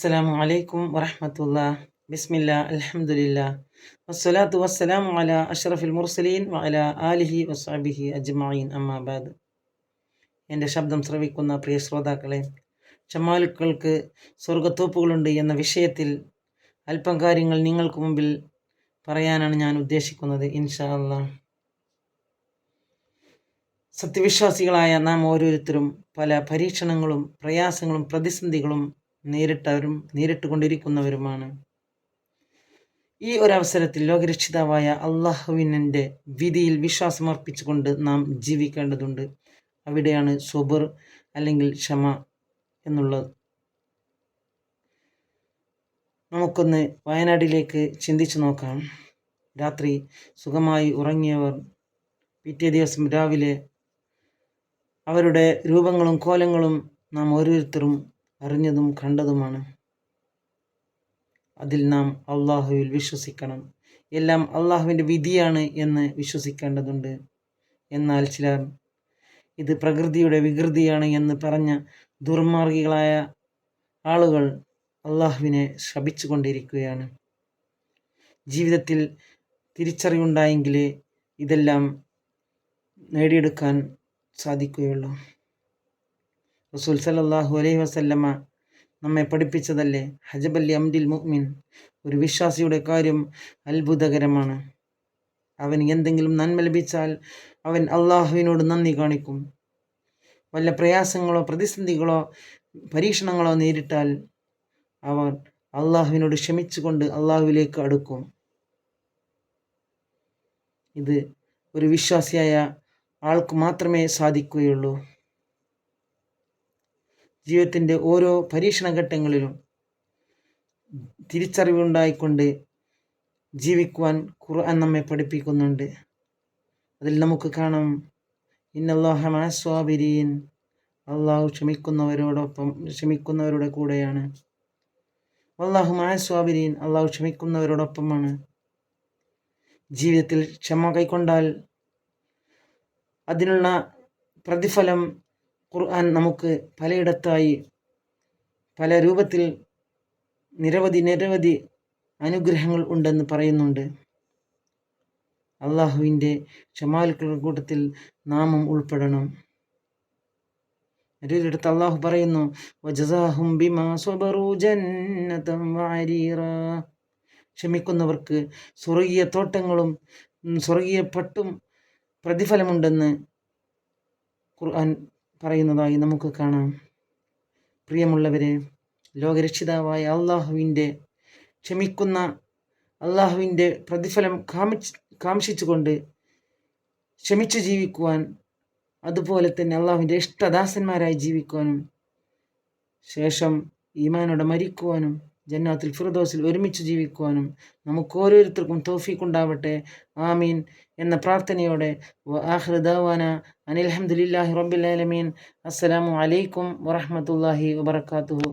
അസ്സലാമു അലൈക്കും വറഹമത്തുള്ള. ബിസ്മില്ല അൽഹംദുലില്ലാ. വസ്സലാത്തു വസ്സലാമു അല അഷ്റഫുൽ മുർസലീൻ വഅല ആലിഹി വസ്അബിഹി അജ്മഈൻ. അമ്മാബാദ് എന്റെ ശബ്ദം ശ്രവിക്കുന്ന പ്രിയ ശ്രോതാക്കളെ ചമ്മാലുക്കൾക്ക് സ്വർഗത്തോപ്പുകളുണ്ട് എന്ന വിഷയത്തിൽ അല്പം കാര്യങ്ങൾ നിങ്ങൾക്ക് മുമ്പിൽ പറയാനാണ് ഞാൻ ഉദ്ദേശിക്കുന്നത് ഇൻഷാ അല്ല സത്യവിശ്വാസികളായ നാം ഓരോരുത്തരും പല പരീക്ഷണങ്ങളും പ്രയാസങ്ങളും പ്രതിസന്ധികളും നേരിട്ടവരും നേരിട്ടുകൊണ്ടിരിക്കുന്നവരുമാണ്. ഈ ഒരവസരത്തിൽ ലോകരക്ഷിതാവായ അള്ളാഹുവിനന്റെ വിധിയിൽ വിശ്വാസമർപ്പിച്ചുകൊണ്ട് നാം ജീവിക്കേണ്ടതുണ്ട്. അവിടെയാണ് സുബർ അല്ലെങ്കിൽ ക്ഷമ എന്നുള്ളത്. നമുക്കൊന്ന് വയനാട്ടിലേക്ക് ചിന്തിച്ചു നോക്കാം. രാത്രി സുഖമായി ഉറങ്ങിയവർ പിറ്റേ ദിവസം രാവിലെ അവരുടെ രൂപങ്ങളും കോലങ്ങളും നാം ഓരോരുത്തരും അറിഞ്ഞതും കണ്ടതുമാണ്. അതിൽ നാം അള്ളാഹുവിൽ വിശ്വസിക്കണം. എല്ലാം അള്ളാഹുവിന്റെ വിധിയാണ് എന്ന് വിശ്വസിക്കേണ്ടതുണ്ട്. എന്നാൽ ചിലർ ഇത് പ്രകൃതിയുടെ വികൃതിയാണ് എന്ന് പറഞ്ഞ ദുർമാർഗികളായ ആളുകൾ അള്ളാഹുവിനെ ശപിച്ചു കൊണ്ടിരിക്കുകയാണ് ജീവിതത്തിൽ തിരിച്ചറിവുണ്ടായെങ്കിലേ ഇതെല്ലാം നേടിയെടുക്കാൻ സാധിക്കുകയുള്ളൂ. റസൂൽ സല്ലാഹു അലൈഹി വസല്ലമ്മ നമ്മെ പഠിപ്പിച്ചതല്ലേ? ഹജബല്ലി അംദിൽ മുഅ്മിൻ. ഒരു വിശ്വാസിയുടെ കാര്യം അത്ഭുതകരമാണ്. അവന് എന്തെങ്കിലും നന്മ ലഭിച്ചാൽ അവൻ അള്ളാഹുവിനോട് നന്ദി കാണിക്കും. വല്ല പ്രയാസങ്ങളോ പ്രതിസന്ധികളോ പരീക്ഷണങ്ങളോ നേരിട്ടാൽ അവർ അള്ളാഹുവിനോട് ക്ഷമിച്ചുകൊണ്ട് അള്ളാഹുവിലേക്ക് അടുക്കും. ഇത് ഒരു വിശ്വാസിയായ ആൾക്ക് മാത്രമേ സാധിക്കുകയുള്ളൂ. ജീവിതത്തിന്റെ ഓരോ പരീക്ഷണ ഘട്ടങ്ങളിലും തിരിച്ചറിവുണ്ടായിക്കൊണ്ട് ജീവിക്കുവാൻ ഖുർആൻ നമ്മെ പഠിപ്പിക്കുന്നുണ്ട്. അതിൽ നമുക്ക് കാണാം ഇന്നല്ലാഹമാസ്വാബിരീൻ അള്ളാഹു ക്ഷമിക്കുന്നവരോടൊപ്പം ക്ഷമിക്കുന്നവരുടെ കൂടെയാണ്. അള്ളാഹു മാസ്വാബിരീൻ അള്ളാഹു ക്ഷമിക്കുന്നവരോടൊപ്പമാണ്. ജീവിതത്തിൽ ക്ഷമ കൈക്കൊണ്ടാൽ അതിനുള്ള പ്രതിഫലം ഖുർആൻ നമുക്ക് പലയിടത്തായി പല രൂപത്തിൽ നിരവധി നിരവധി അനുഗ്രഹങ്ങൾ ഉണ്ടെന്ന് പറയുന്നുണ്ട്. അള്ളാഹുവിന്റെ ക്ഷമാലുക്കളുടെ കൂട്ടത്തിൽ നാമം ഉൾപ്പെടണം. മറ്റൊരിടത്ത് അള്ളാഹു പറയുന്നു ക്ഷമിക്കുന്നവർക്ക് സ്വർഗീയ തോട്ടങ്ങളും സ്വർഗീയ പട്ടും പ്രതിഫലമുണ്ടെന്ന് ഖുർആൻ പറയുന്നതായി നമുക്ക് കാണാം. പ്രിയമുള്ളവരെ ലോകരക്ഷിതാവായ അള്ളാഹുവിന്റെ ക്ഷമിക്കുന്ന അള്ളാഹുവിന്റെ പ്രതിഫലം കാമിച്ച് കാംക്ഷിച്ചുകൊണ്ട് ക്ഷമിച്ചു ജീവിക്കുവാൻ അതുപോലെ തന്നെ അള്ളാഹുവിന്റെ ഇഷ്ടദാസന്മാരായി ജീവിക്കുവാനും ശേഷം ഈമാനോടെ മരിക്കുവാനും ജന്നാത്തിൽ ഫിറദോസിൽ ഒരുമിച്ച് ജീവിക്കുവാനും നമുക്ക് ഓരോരുത്തർക്കും തോഫീക്കുണ്ടാവട്ടെ. ആമീൻ. എന്ന പ്രാർത്ഥനയോടെ ആഹ്റദാവാന അനിൽഹമ്മദില്ലാഹി റബ്ബിൽ ആലമീൻ. അസ്സലാമു അലൈക്കും വറഹമത്തല്ലാഹി വബർക്കാത്തുഹു